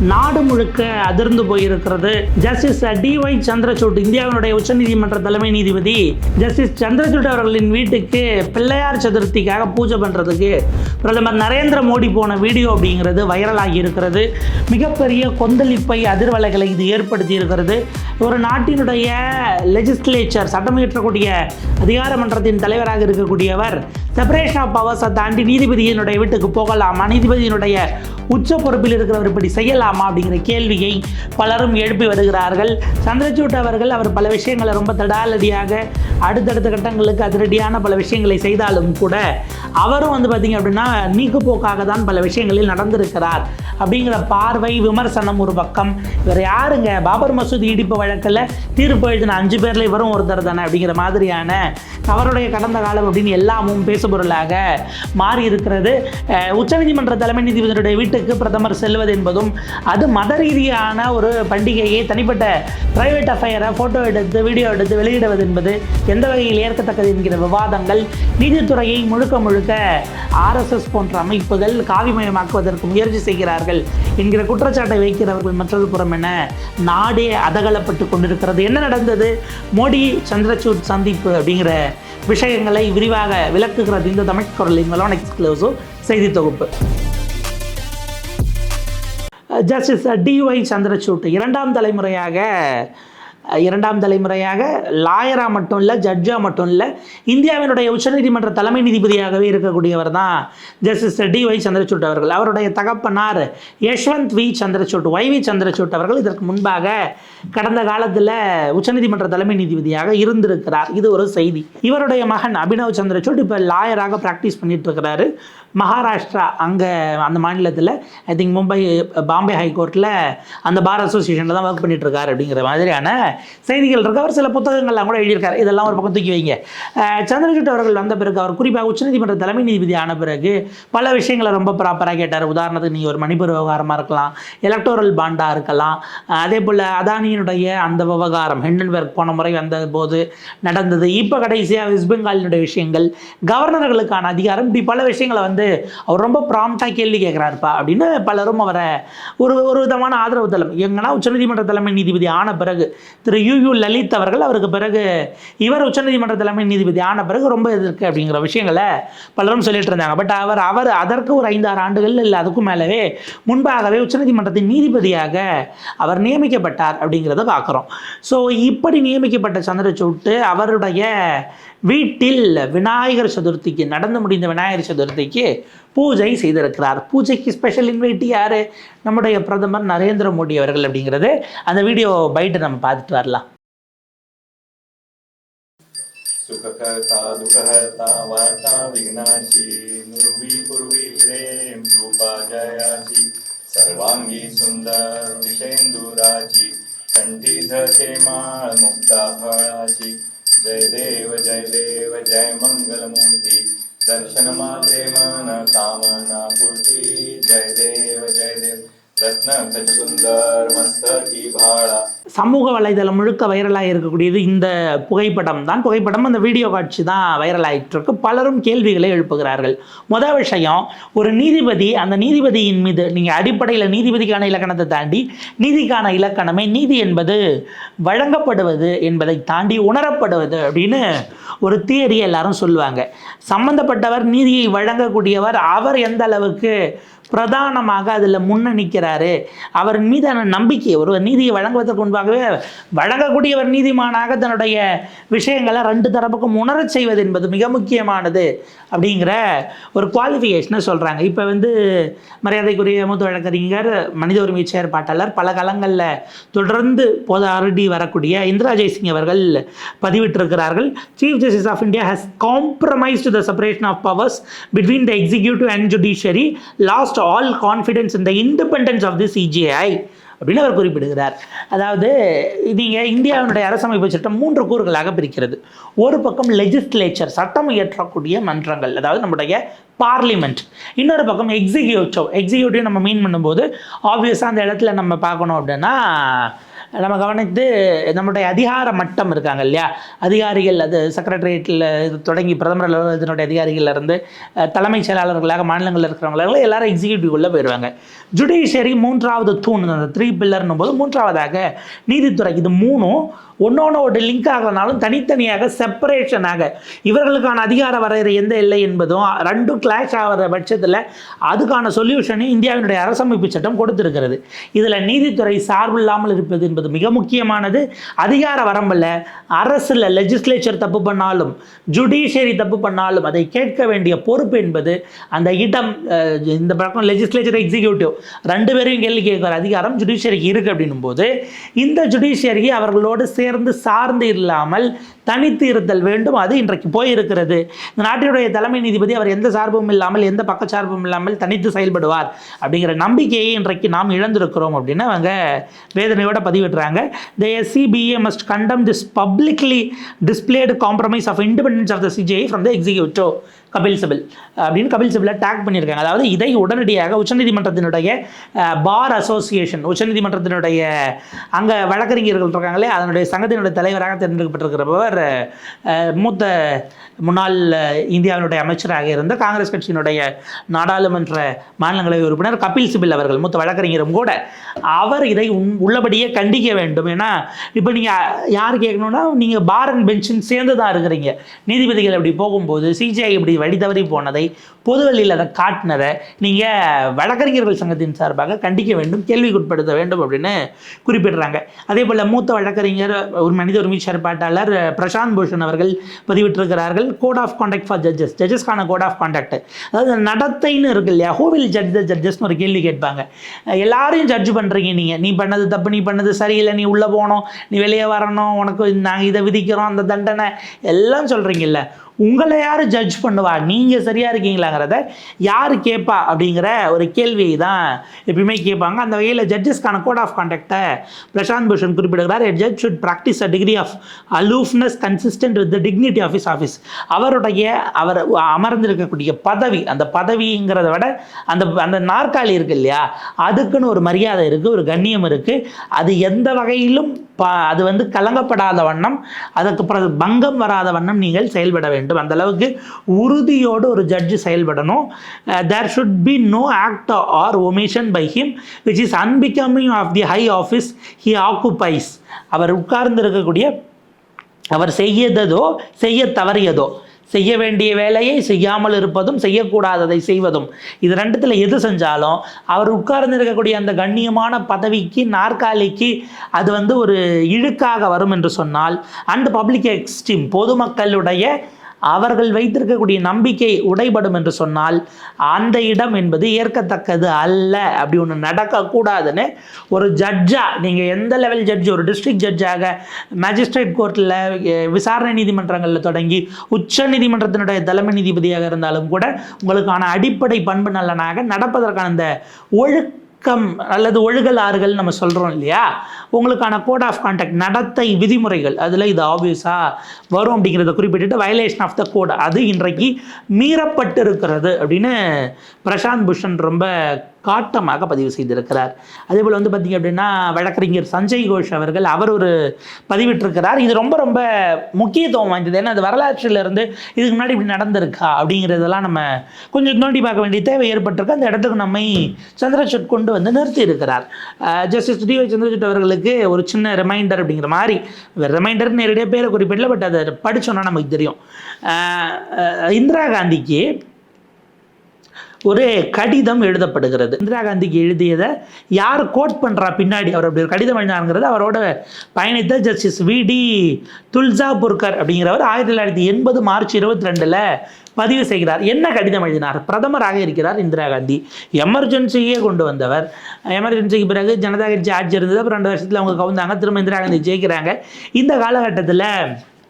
நாடு முழுக்க அதிர்ந்து போயிருக்கிறது. ஜஸ்டிஸ் டிஒய் சந்திரசூட் இந்தியாவினுடைய உச்சநீதிமன்ற தலைமை நீதிபதி ஜஸ்டிஸ் சந்திரசூட் அவர்களின் வீட்டுக்கு பிள்ளையார் சதுர்த்திக்காக பூஜை பண்ணுறதுக்கு பிரதமர் நரேந்திர மோடி போன வீடியோ அப்படிங்கிறது வைரலாகி இருக்கிறது. மிகப்பெரிய கொந்தளிப்பை அதிர்வலைகளை இது ஏற்படுத்தி இருக்கிறது. ஒரு நாட்டினுடைய லெஜிஸ்லேச்சர் சட்டம் இயற்றக்கூடிய அதிகார மன்றத்தின் தலைவராக இருக்கக்கூடியவர் செப்பரேஷன் ஆஃப் பவர்ஸை தாண்டி நீதிபதியினுடைய வீட்டுக்கு போகலாமா. நீதிபதியினுடைய உச்ச பொறுப்பில் இருக்கிறவர் இப்படி செய்யலாமா அப்படிங்கிற கேள்வியை பலரும் எழுப்பி வருகிறார்கள். சந்திரசூட் அவர்கள் அவர் பல விஷயங்களை ரொம்ப தடாலடியாக அடுத்தடுத்த கட்டங்களுக்கு அதிரடியான பல விஷயங்களை செய்தாலும் கூட அவரும் வந்து பார்த்திங்க அப்படின்னா நீக்குப்போக்காக தான் பல விஷயங்களில் நடந்திருக்கிறார் அப்படிங்கிற பார்வை விமர்சனம் ஒரு பக்கம். இவர் யாருங்க? பாபர் மசூதி இடிப்பு வழக்கில் தீர்ப்பு எழுதின அஞ்சு பேரில் இவரும் ஒருத்தர் தானே அப்படிங்கிற மாதிரியான அவருடைய கடந்த காலம் அப்படின்னு எல்லாமும் பேசுபொருளாக மாறி இருக்கிறது உச்சநீதிமன்ற தலைமை நீதிபதியுடைய வீட்டுக்கு பிரதமர் செல்வது என்பதும் அது மத ரீதியான ஒரு பண்டிகையை தனிப்பட்ட பிரைவேட் அஃபையரை ஃபோட்டோ எடுத்து வீடியோ எடுத்து வெளியிடுவது என்பது எந்த வகையில் ஏற்கத்தக்கது என்கிற விவாதங்கள் நீதித்துறையை முழுக்க முழுக்க ஆர்எஸ்எஸ் போன்ற அமைப்புகள் காவிமயமாக்குவதற்கு முயற்சி செய்கிறார்கள் என்கிற குற்றச்சாட்டை வைக்கிறவர்கள் மற்றொரு புறம் என நாடே அதகலப்பட்டு கொண்டிருக்கிறது. என்ன நடந்தது? மோடி சந்திரசூட் சந்திப்பு அப்படிங்கிற விஷயங்களை விரிவாக விளக்குகிறது இந்த தமிழ் குரலின் வெலோன் எக்ஸ்க்ளூசிவ் செய்தி தொகுப்பு. Justice D Y Chandrachud. இரண்டாம் தலைமுறையாக இரண்டாம் தலைமுறையாக லாயராக மட்டும் இல்லை ஜட்ஜாக மட்டும் இல்லை இந்தியாவினுடைய உச்சநீதிமன்ற தலைமை நீதிபதியாகவே இருக்கக்கூடியவர் தான் ஜஸ்டிஸ் டி ஒய் சந்திரசூட் அவர்கள். அவருடைய தகப்பனார் Yashwant V. Chandrachud Y V Chandrachud அவர்கள் இதற்கு முன்பாக கடந்த காலத்தில் உச்சநீதிமன்ற தலைமை நீதிபதியாக இருந்திருக்கிறார். இது ஒரு செய்தி. இவருடைய மகன் அபினவ் சந்திரசூட் இப்போ லாயராக ப்ராக்டிஸ் பண்ணிட்டு இருக்கிறாரு. மகாராஷ்டிரா அங்கே அந்த மாநிலத்தில் ஐ திங்க் மும்பை பாம்பே ஹைகோர்ட்டில் அந்த பார் அசோசியேஷனில் தான் ஒர்க் பண்ணிட்டுருக்காரு அப்படிங்கிற மாதிரியான செய்திகள் இருக்கு. அவர் சில புத்தகங்கள்லாம் கூட எழுதியிருக்காரு. இதெல்லாம் ஒரு பக்கம் தூக்கி வைங்க. சந்திரசூட் அவர்கள் வந்த பிறகு அவர் குறிப்பாக உச்சநீதிமன்ற தலைமை நீதிபதி ஆன பிறகு பல விஷயங்களை ரொம்ப ப்ராப்பராக கேட்டார். உதாரணத்துக்கு நீங்கள் ஒரு மணிப்பூர் விவகாரமாக இருக்கலாம் எலக்டோரல் பாண்டாக இருக்கலாம். அதே போல் அதானியினுடைய அந்த விவகாரம் ஹெண்டன்பர்க் போன முறை வந்த போது நடந்தது. இப்போ கடைசியாக வெஸ்ட் பெங்காலினுடைய விஷயங்கள் கவர்னர்களுக்கான அதிகாரம் இப்படி பல விஷயங்களை வந்து அவர் ரொம்ப ப்ராம்ப்டாக கேள்வி கேட்குறாருப்பா அப்படின்னு பலரும் அவரை ஒரு ஒரு விதமான ஆதரவு தலைமை எங்கன்னா உச்சநீதிமன்ற தலைமை நீதிபதி ஆன பிறகு திரு யூ யூ லலித் அவர்கள் அவருக்கு பிறகு இவர் உச்சநீதிமன்ற தலைமை நீதிபதி ஆன பிறகு ரொம்ப இது அப்படிங்கிற விஷயங்களை பலரும் சொல்லிட்டு இருந்தாங்க. பட் அவர் அவர் அதற்கு ஒரு ஐந்தாறு ஆண்டுகள் இல்லை அதுக்கும் மேலவே முன்பாகவே உச்சநீதிமன்றத்தின் நீதிபதியாக அவர் நியமிக்கப்பட்டார் அப்படிங்கிறத பார்க்குறோம். ஸோ இப்படி நியமிக்கப்பட்ட சந்திரசூட்டு அவருடைய வீட்டில் விநாயகர் சதுர்த்திக்கு நடந்து முடிந்த விநாயகர் சதுர்த்திக்கு பூஜை செய்திருக்கிறார் பூஜைக்கு ஸ்பெஷல் இன்வைட் யார் நம்முடைய பிரதமர் நரேந்திர மோடி அவர்கள் அப்படிங்கிறது அந்த வீடியோ பைட்டை நம்ம பார்த்துட்டு வரலாம் सुखकर्ता दुःखहर्ता वार्ता विघ्नाची नुर्वी पूर्वी प्रेम कृपा जयाची सर्वांगी सुंदर विषेंदुराची कंठी धरते माळ मुक्ता फळाची जय देव जय देव जय मंगल मूर्ति दर्शन मात्रे मन कामना पूर्ति। जय देव जय देव रत्न खज सुंदर मस्त की भाड़ा। சமூக வலைதளம் முழுக்க வைரலாக இருக்கக்கூடியது இந்த புகைப்படம் தான். புகைப்படம் அந்த வீடியோ காட்சி தான் வைரல் இருக்கு. பலரும் கேள்விகளை எழுப்புகிறார்கள். முதல் விஷயம் ஒரு நீதிபதி அந்த நீதிபதியின் மீது நீங்கள் அடிப்படையில் நீதிபதிக்கான இலக்கணத்தை தாண்டி நீதிக்கான இலக்கணமே நீதி என்பது வழங்கப்படுவது என்பதை தாண்டி உணரப்படுவது அப்படின்னு ஒரு தியரி எல்லாரும் சொல்லுவாங்க. சம்பந்தப்பட்டவர் நீதியை வழங்கக்கூடியவர் அவர் எந்த அளவுக்கு பிரதானமாக அதில் முன்ன நிற்கிறாரு அவர் மீதான நம்பிக்கை ஒருவர் நீதியை வழங்குவதற்கு முன்பாகவே வழங்கக்கூடியவர் நீதிமானாக தன்னுடைய விஷயங்களை ரெண்டு தரப்புக்கும் உணரச் செய்வது என்பது மிக முக்கியமானது அப்படிங்கிற ஒரு குவாலிஃபிகேஷனை சொல்கிறாங்க இப்போ வந்து மரியாதைக்குரிய மூத்த வழக்கறிஞர் மனித உரிமை செயற்பாட்டாளர் பல காலங்களில் தொடர்ந்து போதாடி வரக்கூடிய இந்திரா ஜெய்சிங் அவர்கள் பதிவிட்டிருக்கிறார்கள். Chief justice of India has compromised the separation of powers between the executive and judiciary lost all confidence in independence of the CJI அப்படின்னு அவர் குறிப்பிடுகிறார். அதாவது நீங்கள் இந்தியாவினுடைய அரசமைப்பு சட்டம் மூன்று கூறுகளாக பிரிக்கிறது. ஒரு பக்கம் லெஜிஸ்லேச்சர் சட்டம் இயற்றக்கூடிய மன்றங்கள் அதாவது நம்முடைய பார்லிமெண்ட் இன்னொரு பக்கம் எக்ஸிக்யூட்டிவ் எக்ஸிக்யூட்டிவ் நம்ம மீன் பண்ணும்போது ஆப்வியஸாக அந்த இடத்துல நம்ம பார்க்கணும் அப்படின்னா நம்ம கவனித்து நம்மளுடைய அதிகார மட்டம் இருக்காங்க இல்லையா? அதிகாரிகள் அது செக்ரட்டரியேட்டில் இது தொடங்கி பிரதமர் அலுவலகத்தினுடைய அதிகாரிகள்ல இருந்து தலைமைச் செயலாளர்களாக மாநிலங்களில் இருக்கிறவங்களாக எல்லாரும் எக்ஸிக்யூட்டிவ் உள்ள போயிடுவாங்க ஜுடிஷியரி மூன்றாவது தூண் அந்த த்ரீ பில்லர்னும் போது மூன்றாவதாக நீதித்துறை இது மூணும் ஒன்றொன்னோட லிங்க் ஆகலனாலும் தனித்தனியாக செப்பரேஷனாக இவர்களுக்கான அதிகார வரையறை எந்த இல்லை என்பதும் ரெண்டும் கிளாஷ் ஆகிற பட்சத்தில் அதுக்கான சொல்யூஷனை இந்தியாவினுடைய அரசமைப்பு சட்டம் கொடுத்துருக்கிறது. இதில் நீதித்துறை சார்பில்லாமல் இருப்பது என்பது மிக முக்கியமானது. அதிகார வரம்பில் அரசில் லெஜிஸ்லேச்சர் தப்பு பண்ணாலும் ஜுடிஷியரி தப்பு பண்ணாலும் அதை கேட்க வேண்டிய பொறுப்பு என்பது அந்த இடம் இந்த பக்கம் லெஜிஸ்லேச்சர் எக்ஸிக்யூட்டிவ் ரெண்டு பேரையும் கேள்வி கேட்குற அதிகாரம் ஜுடிஷியரிக்கு இருக்குது அப்படின்னும் போது இந்த ஜுடிஷியரி அவர்களோடு சேர்ந்து சார்ந்து இல்லாமல் தனித்து இருத்தல் வேண்டும். அது இன்றைக்கு போயிருக்கிறது. இந்த நாட்டினுடைய தலைமை நீதிபதி அவர் எந்த சார்பும் இல்லாமல் எந்த பக்கச்சார்பும் இல்லாமல் தனித்து செயல்படுவார் அப்படிங்கிற நம்பிக்கையை இன்றைக்கு நாம் இழந்திருக்கிறோம் அப்படின்னு அவங்க வேதனையோட பதிவிடுறாங்க. The SCBA must condemn this publicly displayed compromise of independence of the CJI from the executive Kapil Sibal அப்படின்னு கபில் சிபிலை டேக் பண்ணியிருக்காங்க. அதாவது இதை உடனடியாக உச்சநீதிமன்றத்தினுடைய பார் அசோசியேஷன் உச்சநீதிமன்றத்தினுடைய அங்கே வழக்கறிஞர்கள் இருக்காங்களே அதனுடைய சங்கத்தினுடைய தலைவராக தேர்ந்தெடுக்கப்பட்டிருக்கிறவர் மூத்த முன்னாள் இந்தியாவினுடைய அமைச்சராக இருந்த காங்கிரஸ் கட்சியினுடைய நாடாளுமன்ற மாநிலங்களவை உறுப்பினர் கபில் சிபில் அவர்கள் மூத்த வழக்கறிஞரும் கூட. அவர் இதை உள்ளபடியே கண்டிக்க வேண்டும். ஏன்னா இப்போ நீங்கள் யார் கேட்கணும்னா நீங்கள் பார் அண்ட் பெஞ்சின் சேர்ந்து தான் இருக்கிறீங்க. நீதிபதிகள் அப்படி போகும்போது சிஜிஐ இப்படி வழி தவறி போனதை பொதுவெளியில் அதை காட்டினதை நீங்கள் வழக்கறிஞர்கள் சங்கத்தின் சார்பாக கண்டிக்க வேண்டும் கேள்விக்குட்படுத்த வேண்டும் அப்படின்னு குறிப்பிடுறாங்க. அதே போல் மூத்த வழக்கறிஞர் ஒரு மனித உரிமை செயற்பாட்டாளர் பிரசாந்த் பூஷன் அவர்கள் பதிவிட்டிருக்கிறார்கள் code of conduct for judges ஜட்ஜஸ்க்கான code of conduct அதாவது நடத்தைன்னு இருக்கு இல்லையா? ஹூ வில் ஜட்ஜ் த ஜட்ஜஸ்னு ஒரு கேள்வி கேட்பாங்க. எல்லாரையும் ஜட்ஜ் பண்ணுறீங்க நீங்கள் நீ பண்ணது தப்பு நீ பண்ணது சரியில்லை நீ உள்ளே போகணும் நீ வெளியே வரணும் உனக்கு நாங்கள் இதை விதிக்கிறோம் அந்த தண்டனை எல்லாம் சொல்கிறீங்கல்ல உங்களை யார் ஜட்ஜ் பண்ணுவா? நீங்கள் சரியாக இருக்கீங்களாங்கிறத யார் கேட்பா அப்படிங்கிற ஒரு கேள்வியை தான் எப்பயுமே கேட்பாங்க. அந்த வகையில் ஜட்ஜஸ்க்கான கோட் ஆஃப் கான்டாக்டை பிரசாந்த் பூஷன் குறிப்பிடுகிறார். A judge practise a degree of aloofness consistent with the dignity office office அவருடைய அவர் அமர்ந்திருக்கக்கூடிய பதவி அந்த பதவிங்கிறத விட அந்த அந்த நாற்காலி இருக்கு இல்லையா? அதுக்குன்னு ஒரு மரியாதை இருக்குது ஒரு கண்ணியம் இருக்குது அது எந்த வகையிலும் ப அது வந்து கலங்கப்படாத வண்ணம் அதுக்கு பிறகு பங்கம் வராத வண்ணம் நீங்கள் செயல்பட வேண்டும். அந்த அளவுக்கு உறுதியோடு ஒரு ஜட்ஜு செயல்படணும். There should be no act or omission by him which is unbecoming of the high office he occupies அவர் உட்கார்ந்து இருக்கக்கூடிய அவர் செய்யதோ செய்ய தவறியதோ செய்ய வேண்டிய வேலையை செய்யாமல் இருப்பதும் செய்யக்கூடாததை செய்வதும். இது ரெண்டுத்தில் எது செஞ்சாலும் அவர் உட்கார்ந்து இருக்கக்கூடிய அந்த கண்ணியமான பதவிக்கு நாற்காலிக்கு அது வந்து ஒரு இழுக்காக வரும் என்று சொன்னால் அண்ட் பப்ளிக் எக்ஸ்டீம் பொதுமக்களுடைய அவர்கள் வைத்திருக்கக்கூடிய நம்பிக்கை உடைபடும் என்று சொன்னால் அந்த இடம் என்பது ஏற்கத்தக்கது அல்ல. அப்படி ஒன்று நடக்கக்கூடாதுன்னு ஒரு ஜட்ஜாக நீங்கள் எந்த லெவல் ஜட்ஜ் ஒரு டிஸ்ட்ரிக்ட் ஜட்ஜாக மேஜிஸ்ட்ரேட் கோர்ட்டில் விசாரணை நீதிமன்றங்களில் தொடங்கி உச்ச நீதிமன்றத்தினுடைய தலைமை நீதிபதியாக இருந்தாலும் கூட உங்களுக்கான அடிப்படை பண்பு நல்லனாக நடப்பதற்கான இந்த ஒழுக்கம் அல்லது ஒழுகலாறுகள் நம்ம சொல்கிறோம் இல்லையா? உங்களுக்கான கோட் ஆஃப் கான்டாக்ட் நடத்தை விதிமுறைகள் அதில் இது ஆப்வியஸாக வரும் அப்படிங்கிறத குறிப்பிட்டுட்டு வயலேஷன் ஆஃப் த கோட் அது இன்றைக்கு மீறப்பட்டு இருக்கிறது அப்படின்னு பிரசாந்த் பூஷன் ரொம்ப காட்டமாக பதிவு செய்திருக்கிறார். அதே போல் வந்து பார்த்திங்க அப்படின்னா வழக்கறிஞர் சஞ்சய் கோஷ் அவர்கள் அவர் ஒரு பதிவிட்டிருக்கிறார். இது ரொம்ப ரொம்ப முக்கியத்துவம் வாய்ந்தது. ஏன்னா அது வரலாற்றிலிருந்து இதுக்கு முன்னாடி இப்படி நடந்திருக்கா அப்படிங்கிறதெல்லாம் நம்ம கொஞ்சம் நோண்டி பார்க்க வேண்டிய தேவை ஏற்பட்டிருக்கு. அந்த இடத்துக்கு நம்மை சந்திரசூட் கொண்டு வந்து நிறுத்தி இருக்கிறார் ஜஸ்டிஸ் டி ஒய் சந்திரசூட் அவர்களுக்கு ஒரு சின்ன ரிமைண்டர் அப்படிங்கிற மாதிரி ரிமைண்டர் நேரடியாக பேரை குறிப்பிடல பட் அதை படிச்சோன்னா நமக்கு தெரியும். இந்திரா காந்திக்கு ஒரு கடிதம் எழுதப்படுகிறது. இந்திரா காந்திக்கு எழுதியதை யார் கோட் பண்ணுறா பின்னாடி? அவர் அப்படி ஒரு கடிதம் எழுதினாருங்கிறது அவரோட பயணித்த ஜஸ்டிஸ் வி டி துல்ஜாபுர்கர் அப்படிங்கிறவர் ஆயிரத்தி தொள்ளாயிரத்தி எண்பது மார்ச் இருபத்தி ரெண்டில் பதிவு செய்கிறார். என்ன கடிதம் எழுதினார்? பிரதமராக இருக்கிறார் இந்திரா காந்தி. எமர்ஜென்சியே கொண்டு வந்தவர். எமர்ஜென்சிக்கு பிறகு ஜனதா கட்சி ஆட்சி இருந்தது. அப்புறம் ரெண்டு வருஷத்தில் அவங்க கவுந்தாங்க. திரும்ப இந்திரா காந்தி ஜெயிக்கிறாங்க. இந்த காலகட்டத்தில்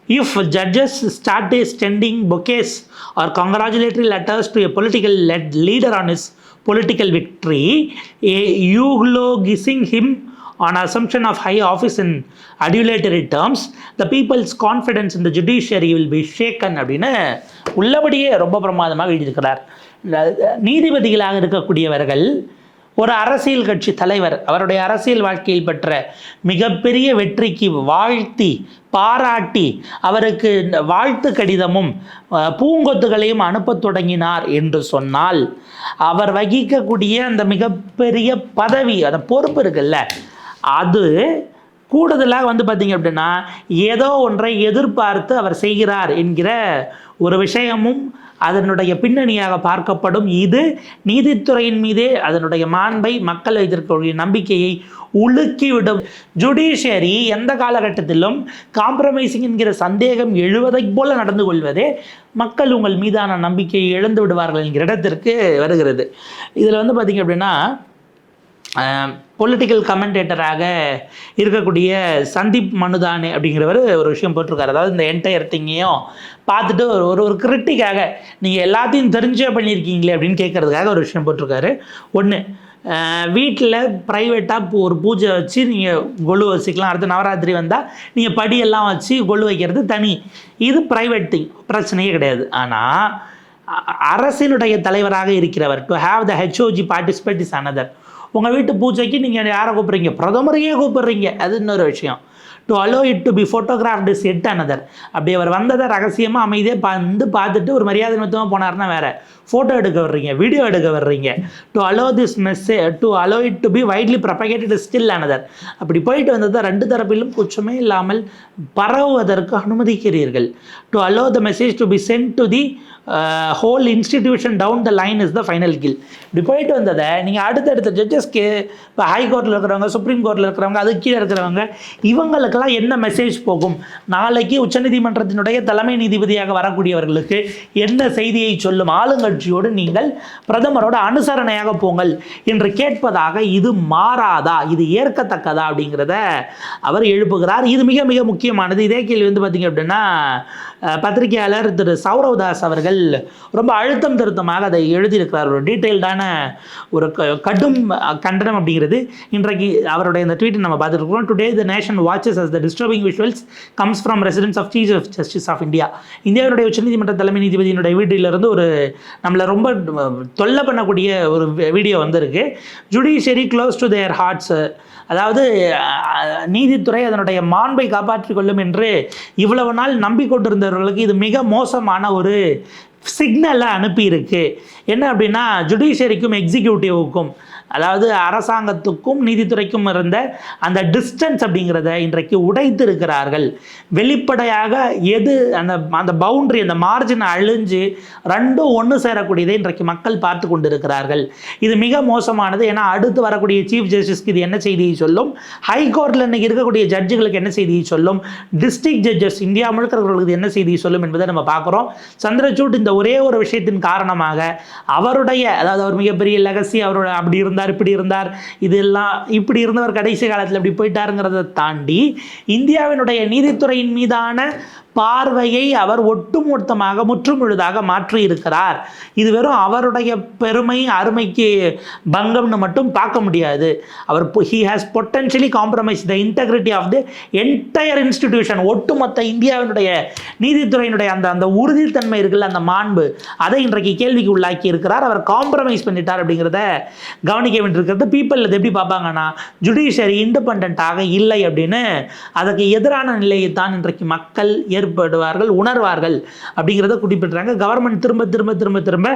If judges start extending bouquets or congratulatory letters to a political led leader on his political victory, a eulogizing him on assumption of high office in adulatory terms, the people's confidence in the judiciary will be shaken அப்படின்னு உள்ளபடியே ரொம்ப பிரமாதமாக எழுதியிருக்கிறார் இந்த நீதிபதிகளாக இருக்கக்கூடியவர்கள் ஒரு அரசியல் கட்சி தலைவர் அவருடைய அரசியல் வாழ்க்கையில் பெற்ற மிகப்பெரிய வெற்றிக்கு வாழ்த்தி பாராட்டி அவருக்கு வாழ்த்து கடிதமும் பூங்கொத்துகளையும் அனுப்பத் தொடங்கினார் என்று சொன்னால் அவர் வகிக்கக்கூடிய அந்த மிகப்பெரிய பதவி அந்த பொறுப்பு இருக்குல்ல அது கூடுதலாக வந்து பார்த்தீங்க அப்படின்னா ஏதோ ஒன்றை எதிர்பார்த்து அவர் செய்கிறார் என்கிற ஒரு விஷயமும் அதனுடைய பின்னணியாக பார்க்கப்படும் இது நீதித்துறையின் மீதே அதனுடைய மாண்பை மக்கள் வைத்திருக்கக்கூடிய நம்பிக்கையை உலுக்கிவிடும். ஜுடிஷியரி எந்த காலகட்டத்திலும் காம்ப்ரமைசிங் என்கிற சந்தேகம் எழுவதைப் போல நடந்து கொள்வதே மக்கள் உங்கள் மீதான நம்பிக்கையை இழந்து விடுவார்கள் என்கிற இடத்திற்கு வருகிறது. இதில் வந்து பார்த்திங்க அப்படின்னா பொலிட்டிக்கல் கமெண்டேட்டராக இருக்கக்கூடிய சந்தீப் மனுதானே அப்படிங்கிறவர் ஒரு விஷயம் போட்டிருக்காரு. அதாவது இந்த என்டையர் திங்கையும் பார்த்துட்டு ஒரு ஒரு ஒரு கிரிட்டிக்காக நீங்கள் எல்லாத்தையும் தெரிஞ்சே பண்ணியிருக்கீங்களே அப்படின்னு கேட்குறதுக்காக ஒரு விஷயம் போட்டிருக்காரு. ஒன்று வீட்டில் ப்ரைவேட்டாக ஒரு பூஜை வச்சு நீங்கள் கொலு வச்சுக்கலாம். அடுத்து நவராத்திரி வந்தால் நீங்கள் படியெல்லாம் வச்சு கொலு வைக்கிறது தனி. இது ப்ரைவேட் திங் பிரச்சனையே கிடையாது. ஆனால் அரசினுடைய தலைவராக இருக்கிறவர் to have the HOG participate is another உங்கள் வீட்டு பூஜைக்கு நீங்கள் யாரை கூப்பிட்றீங்க? பிரதமரையே கூப்பிட்றீங்க. அது இன்னொரு விஷயம். To allow it to be photographed is yet another. அப்படி அவர் வந்ததை ரகசியமாக அமைதியாக பா- வந்து பார்த்துட்டு ஒரு மரியாதை நிமித்தமாக போனார்னா வேற. ஃபோட்டோ எடுக்க வர்றீங்க வீடியோ எடுக்க வர்றீங்க. To allow this message to allow it to be widely propagated still another அப்படி போயிட்டு வந்ததை ரெண்டு தரப்பிலும் குற்றமே இல்லாமல் பரவுவதற்கு அனுமதிக்கிறீர்கள். To allow the message to be sent to the whole institution down the line is the final kill இப்படி போயிட்டு வந்ததை நீங்கள் அடுத்தடுத்த ஜட்ஜஸ்க்கு இப்போ ஹை கோர்ட்டில் இருக்கிறவங்க சுப்ரீம் கோர்ட்டில் இருக்கிறவங்க அதுக்கு கீழே இருக்கிறவங்க இவங்களுக்கெல்லாம் என்ன மெசேஜ் போகும்? நாளைக்கு உச்சநீதிமன்றத்தினுடைய தலைமை நீதிபதியாக வரக்கூடியவர்களுக்கு என்ன செய்தியை சொல்லும்? ஆளுங்கட்சியோடு நீங்கள் பிரதமரோட அனுசரணையாக போங்கள் என்று கேட்பதாக இது மாறாதா? இது ஏற்கத்தக்கதா? அப்படிங்கிறத அவர் எழுப்புகிறார். இது மிக மிக முக்கியமானது. இதே கேள்வி வந்து பார்த்தீங்க அப்படின்னா பத்திரிகையாளர் திரு சௌரவ் தாஸ் அவர்கள் ரொம்ப அழுத்தம் திருத்தமாக அதை எழுதியிருக்கிறார். ஒரு டீட்டெயில்டான ஒரு க- கடும் கண்டனம் அப்படிங்கிறது இன்றைக்கு அவருடைய இந்த ட்வீட்டை நம்ம பார்த்துட்டு today the nation watches as the disturbing visuals comes from residence of chief justice of India இந்தியாவுடைய உச்சநீதிமன்ற தலைமை நீதிபதியினுடைய வீட்டிலிருந்து ஒரு நம்மளை ரொம்ப தொல்லை பண்ணக்கூடிய ஒரு வீடியோ வந்திருக்கு. Judiciary close to their hearts அதாவது நீதித்துறை அதனுடைய மாண்பை காப்பாற்றிக் கொள்ளும் என்று இவ்வளவு நாள் நம்பிக்கொண்டிருந்தவர்களுக்கு இது மிக மோசமான ஒரு சிக்னலை அனுப்பியிருக்கு. என்ன அப்படின்னா ஜுடிஷியரிக்கும் எக்ஸிக்யூட்டிவுக்கும் அதாவது அரசாங்கத்துக்கும் நீதித்துறைக்கும் இருந்த அந்த டிஸ்டன்ஸ் அப்படிங்கிறத இன்றைக்கு உடைத்து இருக்கிறார்கள் வெளிப்படையாக எது அந்த அந்த பவுண்ட்ரி அந்த மார்ஜினை அழிஞ்சு ரெண்டும் ஒன்று சேரக்கூடியதை இன்றைக்கு மக்கள் பார்த்து கொண்டிருக்கிறார்கள். இது மிக மோசமானது. ஏன்னா அடுத்து வரக்கூடிய சீஃப் ஜஸ்டிஸ்க்கு இது என்ன செய்தியை சொல்லும்? ஹை கோர்ட்டில் இன்னைக்கு இருக்கக்கூடிய ஜட்ஜுகளுக்கு என்ன செய்தியை சொல்லும்? டிஸ்ட்ரிக்ட் ஜட்ஜஸ் இந்தியா முழுக்கிறவர்களுக்கு இருக்கிறவர்களுக்கு என்ன செய்தியை சொல்லும் என்பதை நம்ம பார்க்குறோம். சந்திரசூட் இந்த ஒரே ஒரு விஷயத்தின் காரணமாக அவருடைய அதாவது அவர் மிகப்பெரிய லெகசி அவரோட அப்படி இருந்தார் இப்படி இருந்தார் இதெல்லாம் இப்படி இருந்தவர் கடைசி காலத்தில் இப்படி போயிட்டாருங்கிறத தாண்டி இந்தியாவினுடைய நீதித்துறையின் மீதான பார்வையை அவர் ஒட்டுமொத்தமாக முற்றுமுழுதாக மாற்றி இருக்கிறார் இது வெறும் அவருடைய பெருமை அருமைக்கு பங்கம்னு மட்டும் பார்க்க முடியாது. அவர் he has potentially compromise the integrity of the entire institution ஒட்டுமொத்த இந்தியாவினுடைய நீதித்துறையினுடைய அந்த அந்த உறுதித்தன்மை இருக்குல்ல அந்த மாண்பு அதை இன்றைக்கு கேள்விக்கு உள்ளாக்கி இருக்கிறார். அவர் காம்ப்ரமைஸ் பண்ணிட்டார் அப்படிங்கிறத கவனிக்க வேண்டியிருக்கிறது. பீப்பிள் இது எப்படி பார்ப்பாங்கன்னா ஜுடிஷியரி இண்டிபெண்ட்டாக இல்லை அப்படின்னு அதுக்கு எதிரான நிலையை தான் இன்றைக்கு மக்கள் ஏற்படுவார்கள் உணர்வார்கள் அப்படிங்கிறத குறிப்பிட்றாங்க கவர்மெண்ட் திரும்ப திரும்ப திரும்ப திரும்ப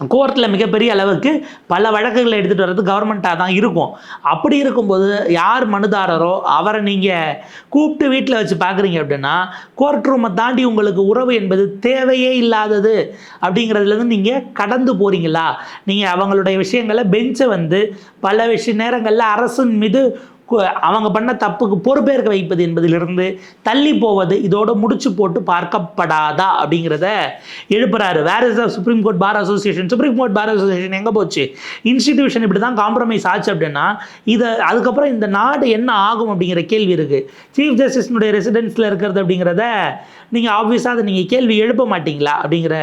கோர்ட்டில் மிகப்பெரிய அளவுக்கு பல வழக்குகளை எடுத்துகிட்டு வர்றது கவர்மெண்ட்டாக தான் இருக்கும். அப்படி இருக்கும்போது யார் மனுதாரரோ அவரை நீங்கள் கூப்பிட்டு வீட்டில் வச்சு பார்க்குறீங்க அப்படின்னா கோர்ட் ரூமை தாண்டி உங்களுக்கு உறவு என்பது தேவையே இல்லாதது அப்படிங்கிறதுலேருந்து நீங்கள் கடந்து போகிறீங்களா நீங்கள் அவங்களுடைய விஷயங்களை பெஞ்சை வந்து பல விஷய நேரங்களில் அரசின் மீது அவங்க பண்ண தப்புக்கு பொறுப்பேற்க வைப்பது என்பதிலிருந்து தள்ளி போவது இதோடு முடிச்சு போட்டு பார்க்கப்படாதா அப்படிங்கிறத எழுப்புறாரு. Where is the supreme court bar association supreme court bar association எங்கே போச்சு? இன்ஸ்டிடியூஷன் இப்படி தான் காம்ப்ரமைஸ் ஆச்சு அப்படின்னா இதை அதுக்கப்புறம் இந்த நாடு என்ன ஆகும் அப்படிங்கிற கேள்வி இருக்குது சீஃப் ஜஸ்டிஸ்னுடைய ரெசிடென்ஸில் இருக்கிறது அப்படிங்கிறத நீங்கள் ஆப்வியஸாக அதை நீங்கள் கேள்வி எழுப்ப மாட்டீங்களா அப்படிங்கிற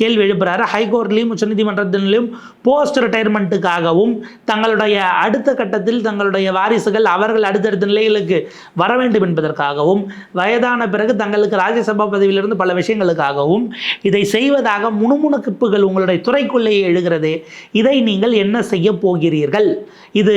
கேள்வி எழுப்புறாரு. ஹைகோர்ட்லேயும் உச்சநீதிமன்றத்திலையும் போஸ்ட் ரிட்டையர்மெண்ட்டுக்காகவும் தங்களுடைய அடுத்த கட்டத்தில் தங்களுடைய வாரிசுகள் ஜட்ஜுகள் அவர்கள் அடுத்தடுத்த நிலைகளுக்கு வர வேண்டும் என்பதற்காகவும் வயதான பிறகு தங்களுக்கு ராஜ்யசபா பதவியிலிருந்து பல விஷயங்களுக்காகவும் இதை செய்வதாக முணுமுணுக்குப்புகள் உங்களுடைய துறைக்குள்ளேயே எழுகிறது. இதை நீங்கள் என்ன செய்ய போகிறீர்கள்? இது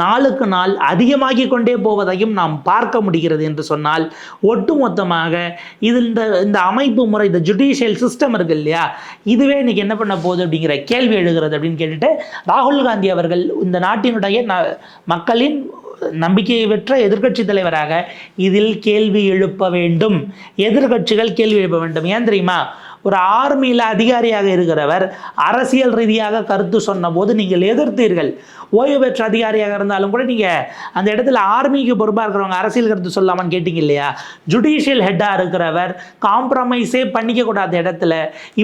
நாளுக்கு நாள் அதிகமாகி கொண்டே போவதையும் நாம் பார்க்க முடிகிறது என்று சொன்னால் ஒட்டுமொத்தமாக இது இந்த இந்த அமைப்பு முறை இந்த ஜுடிஷியல் சிஸ்டம் இருக்கு இல்லையா? இதுவே இன்றைக்கி என்ன பண்ண போகுது அப்படிங்கிற கேள்வி எழுகிறது அப்படின்னு கேட்டுட்டு ராகுல் காந்தி அவர்கள் இந்த நாட்டினுடைய ந மக்களின் நம்பிக்கையை பெற்ற எதிர்க்கட்சி தலைவராக இதில் கேள்வி எழுப்ப வேண்டும். எதிர்க்கட்சிகள் கேள்வி எழுப்ப வேண்டும். ஏன் தெரியுமா? ஒரு ஆர்மியில் அதிகாரியாக இருக்கிறவர் அரசியல் ரீதியாக கருத்து சொன்னபோது நீங்கள் எதிர்த்தீர்கள். ஓய்வு பெற்ற அதிகாரியாக இருந்தாலும் கூட நீங்கள் அந்த இடத்துல ஆர்மிக்கு பொறுப்பாக இருக்கிறவங்க அரசியல் கருத்து சொல்லாமான்னு கேட்டிங்க இல்லையா? ஜுடிஷியல் ஹெட்டாக இருக்கிறவர் காம்ப்ரமைஸே பண்ணிக்கக்கூடாத இடத்துல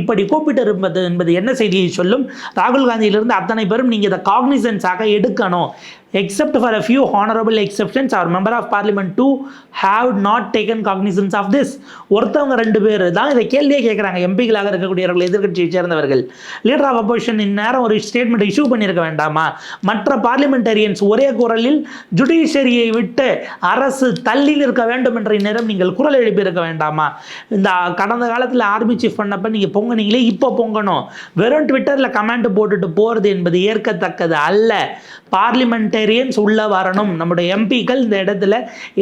இப்படி கூப்பிட்டு இருப்பது என்பது என்ன செய்தியை சொல்லும்? ராகுல் காந்தியிலிருந்து அத்தனை பேரும் நீங்கள் இதை காக்னிசன்ஸாக எடுக்கணும். Except for a few honorable exceptions our member of parliament too have not taken cognizance of this. ஒருத்தவங்க ரெண்டு பேர் தான் இதை கேள்வியே கேட்குறாங்க எம்பிகளாக இருக்கக்கூடியவர்கள் எதிர்க்கட்சியை சேர்ந்தவர்கள். லீடர் ஆஃப் அப்போசிஷன் இந்நேரம் ஒரு ஸ்டேட்மெண்ட் இஷ்யூ பண்ணியிருக்க வேண்டாமா? மற்ற பார்லிமெண்டரியன்ஸ் ஒரே குரலில் ஜுடிஷியரியை விட்டு அரசு தள்ளி நிற்க வேண்டும் என்ற இந்நேரம் நீங்கள் குரல் எழுப்பியிருக்க வேண்டாமா? இந்த கடந்த காலத்தில் ஆர்மி சீஃப் பண்ணப்ப நீங்கள் பொங்கினீங்களே இப்போ பொங்கணும். வெறும் ட்விட்டரில் கமெண்ட் போட்டுட்டு போகிறது என்பது ஏற்கத்தக்கது அல்ல. பார்லிமெண்ட் பார்லிமெண்டேரியன்ஸ் உள்ளே வரணும். நம்முடைய எம்பிக்கள் இந்த இடத்துல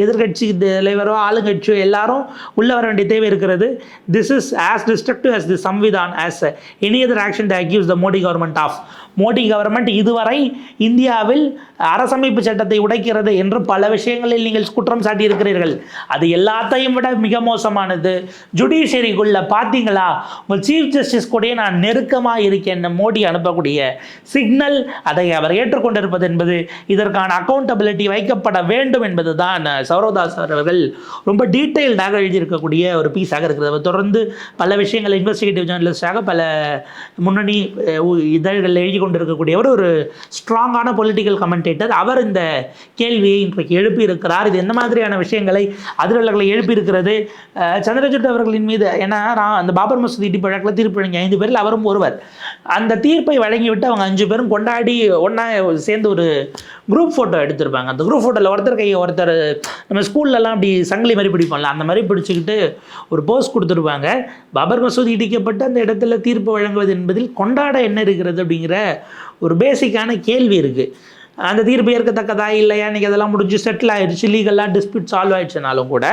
எதிர்க்கட்சி தலைவரோ ஆளுங்கட்சியோ எல்லாரும் உள்ளே வர வேண்டிய தேவை இருக்கிறது. This is as destructive as the samvidhan as any other action to accuse the Modi government of Modi government இதுவரை இந்தியாவில் அரசமைப்பு சட்டத்தை உடைக்கிறது என்று பல விஷயங்களில் நீங்கள் குற்றம் சாட்டியிருக்கிறீர்கள். அது எல்லாத்தையும் விட மிக மோசமானது. ஜுடிஷியரிக்குள்ள பார்த்தீங்களா? உங்கள் சீஃப் ஜஸ்டிஸ் கூடயே நான் நெருக்கமாக இருக்கேன். மோடி அனுப்பக்கூடிய சிக்னல் அதை அவர் ஏற்றுக்கொண்டிருப்பது என்பது இதற்கான அக்கௌண்டபிலிட்டி வைக்கப்பட வேண்டும் என்பது தான் சௌரவதாஸ் அவர்கள் ரொம்ப டீட்டெயில்டாக எழுதியிருக்கக்கூடிய ஒரு பீஸாக இருக்கிறது. அவர் தொடர்ந்து பல விஷயங்கள் இன்வெஸ்டிகேட்டிவ் ஜேர்னலிஸ்டாக பல முன்னணி உ- இதழ்களில் எழுதி கொண்டிருக்கக்கூடியவர் ஒரு ஸ்ட்ராங்கான பொலிட்டிக்கல் கமெண்டேட்டர் அவர் இந்த கேள்வியை இன்றைக்கு எழுப்பியிருக்கிறார். இது எந்த மாதிரியான விஷயங்களை அதிரலர்களை எழுப்பியிருக்கிறது? சந்திரஜித் அவர்களின் மீது ஏன்னா நான் அந்த பாபர் மசூதி இடிப்பு வழக்கில் தீர்ப்பு வழங்கிய ஐந்து பேரில் அவரும் ஒருவர். அந்த தீர்ப்பை வழங்கிவிட்டு அவங்க அஞ்சு பேரும் கொண்டாடி ஒன்றா சேர்ந்து ஒரு குரூப் ஃபோட்டோ எடுத்திருப்பாங்க. அந்த குரூப் ஃபோட்டோவில் ஒருத்தர் கையை ஒருத்தர் நம்ம ஸ்கூல்லலாம் அப்படி சங்கிலி மாதிரி பிடிப்போம்ல அந்த மாதிரி பிடிச்சிக்கிட்டு ஒரு போஸ் கொடுத்துருப்பாங்க. பாபர் மசூதி இடிக்கப்பட்டு அந்த இடத்துல தீர்ப்பு வழங்குவது என்பதில் கொண்டாட என்ன இருக்கிறது அப்படிங்கிற ஒரு பேசிக்கான கேள்வி இருக்குது அந்த தீர்ப்பு ஏற்கத்தக்கதா இல்லையா? இன்றைக்கி அதெல்லாம் முடிஞ்சு செட்டில் ஆயிடுச்சு லீகலாக டிஸ்பியூட் சால்வ் ஆயிடுச்சுனாலும் கூட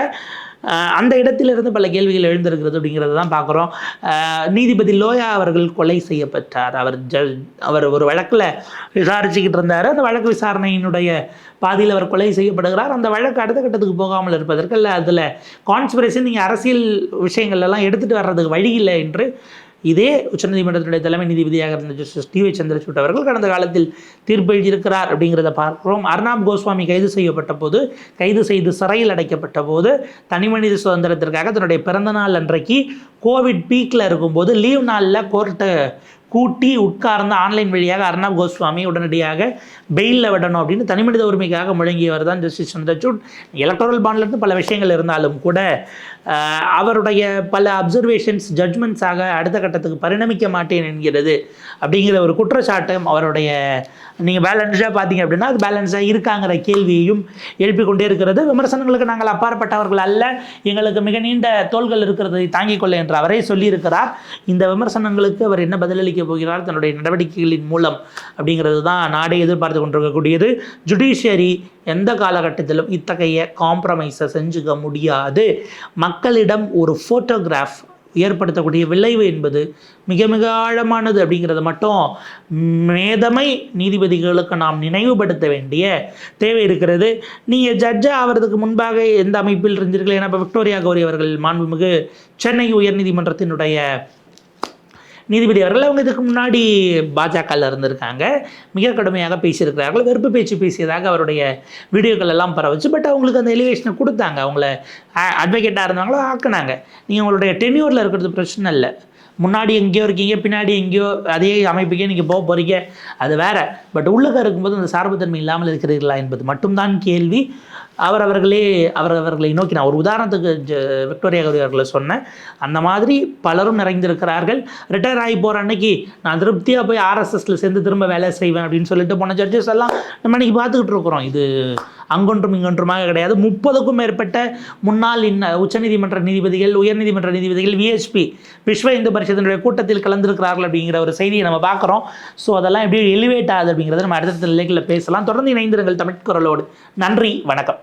அந்த இடத்திலிருந்து பல கேள்விகள் எழுந்திருக்கிறது அப்படிங்கிறத தான் பார்க்குறோம். நீதிபதி லோயா அவர்கள் கொலை செய்யப்பட்டார். அவர் ஜ அவர் ஒரு வழக்கில் விசாரிச்சுக்கிட்டு இருந்தார். அந்த வழக்கு விசாரணையினுடைய பாதியில் அவர் கொலை செய்யப்படுகிறார். அந்த வழக்கு அடுத்த கட்டத்துக்கு போகாமல் இருப்பதற்கு இல்லை அதில் கான்ஸ்பிரசி நீங்கள் அரசியல் விஷயங்கள் எல்லாம் எடுத்துகிட்டு வர்றதுக்கு வழி இல்லை என்று இதே உச்சநீதிமன்றத்தினுடைய தலைமை நீதிபதியாக இருந்த ஜஸ்டிஸ் டி வை சந்திரசூட் அவர்கள் கடந்த காலத்தில் தீர்ப்பு எழுதியிருக்கிறார் அப்படிங்கிறத பார்க்கிறோம். அர்னாப் கோஸ்வாமி கைது செய்யப்பட்ட போது கைது செய்து சிறையில் அடைக்கப்பட்ட போது தனிமனித சுதந்திரத்திற்காக தன்னுடைய பிறந்தநாள் அன்றைக்கு கோவிட் பீக்கில் இருக்கும்போது லீவ் நாளில் கோர்ட்டை கூட்டி உட்கார்ந்து ஆன்லைன் வழியாக அர்ணாப் கோஸ்வாமி உடனடியாக பெயிலில் விடணும் அப்படின்னு தனிமனித உரிமைக்காக முழங்கியவர் தான் ஜஸ்டிஸ் சந்திரசூட். எலக்ட்ரல் பாண்ட்லேருந்து பல விஷயங்கள் இருந்தாலும் கூட அவருடைய பல அப்சர்வேஷன்ஸ் ஜட்ஜ்மெண்ட்ஸாக அடுத்த கட்டத்துக்கு பரிணமிக்க மாட்டேன் என்கிறது அப்படிங்கிற ஒரு குற்றச்சாட்டும் அவருடைய நீங்கள் பேலன்ஸாக பார்த்தீங்க அப்படின்னா அது பேலன்ஸாக இருக்காங்கிற கேள்வியையும் எழுப்பி கொண்டே இருக்கிறது. விமர்சனங்களுக்கு நாங்கள் அப்பாற்பட்டவர்கள் அல்ல. எங்களுக்கு மிக நீண்ட தோள்கள் இருக்கிறதை தாங்கிக் கொள்ள என்று அவரே சொல்லியிருக்கிறார். இந்த விமர்சனங்களுக்கு அவர் என்ன பதிலளிக்க போகிறார்? தன்னுடைய நடவடிக்கைகளின் மூலம் அப்படிங்கிறது தான் நாடே எதிர்பார்த்து கொண்டிருக்கக்கூடியது. ஜுடிஷியரி எந்த காலகட்டத்திலும் இத்தகைய காம்ப்ரமைஸை செஞ்சுக்க முடியாது. மக்களிடம் ஒரு ஃபோட்டோகிராஃப் ஏற்படுத்தக்கூடிய விளைவு என்பது மிக மிக ஆழமானது அப்படிங்கிறத மட்டும் மேதமை நீதிபதிகளுக்கு நாம் நினைவுபடுத்த வேண்டிய தேவை இருக்கிறது. நீங்கள் ஜட்ஜாக ஆகிறதுக்கு முன்பாக எந்த அமைப்பில் இருந்தீர்கள் ஏன்னா இப்போ விக்டோரியா கௌரி அவர்கள் மாண்புமிகு சென்னை உயர்நீதிமன்றத்தினுடைய நீதிபதி அவர்கள் அவங்க இதுக்கு முன்னாடி பாஜகவில் இருந்திருக்காங்க. மிக கடுமையாக பேசியிருக்கிறார்கள். வெறுப்பு பேச்சு பேசியதாக அவருடைய வீடியோக்கள் எல்லாம் பரவச்சு. பட் அவங்களுக்கு அந்த எலிவேஷனை கொடுத்தாங்க. அவங்கள அட்வொகேட்டாக இருந்தாங்களோ ஆக்குனாங்க. நீங்கள் உங்களுடைய டென்யூரில் இருக்கிறது பிரச்சனை இல்லை. முன்னாடி எங்கேயோ இருக்கீங்க பின்னாடி எங்கேயோ அதே அமைப்புக்கே நீங்கள் போக போகிறீங்க அது வேற. பட் உள்ளக இருக்கும்போது அந்த சார்புத்தன்மை இல்லாமல் இருக்கிறீர்களா என்பது மட்டும்தான் கேள்வி. அவர் அவர்களே அவர் அவர்களை நோக்கி நான் ஒரு உதாரணத்துக்கு ஜ- விக்டோரியா கௌரி அவர்களை சொன்னேன். அந்த மாதிரி பலரும் நிறைந்திருக்கிறார்கள். ரிட்டையர் ஆகி போகிற அன்னைக்கு நான் திருப்தியாக போய் ஆர்எஸ்எஸில் சேர்ந்து திரும்ப வேலை செய்வேன் அப்படின்னு சொல்லிட்டு போன ஜட்ஜஸ் எல்லாம் நம்ம இன்றைக்கி பார்த்துக்கிட்டு இருக்கிறோம். இது அங்கொன்றும் இங்கொன்றுமாக கிடையாது. முப்பதுக்கும் மேற்பட்ட முன்னாள் இன்ன உச்சநீதிமன்ற நீதிபதிகள் உயர்நீதிமன்ற நீதிபதிகள் விஎஸ்பி விஸ்வ இந்து பரிஷத்தினுடைய கூட்டத்தில் கலந்திருக்கிறார்கள் அப்படிங்கிற ஒரு செய்தியை நம்ம பார்க்குறோம். ஸோ அதெல்லாம் எப்படி எலிவேட் ஆகுது அப்படிங்கிறத நம்ம அடுத்தடுத்த நிலைகளில் பேசலாம். தொடர்ந்து இணைந்திருங்கள் தமிழ் குரலோடு. நன்றி வணக்கம்.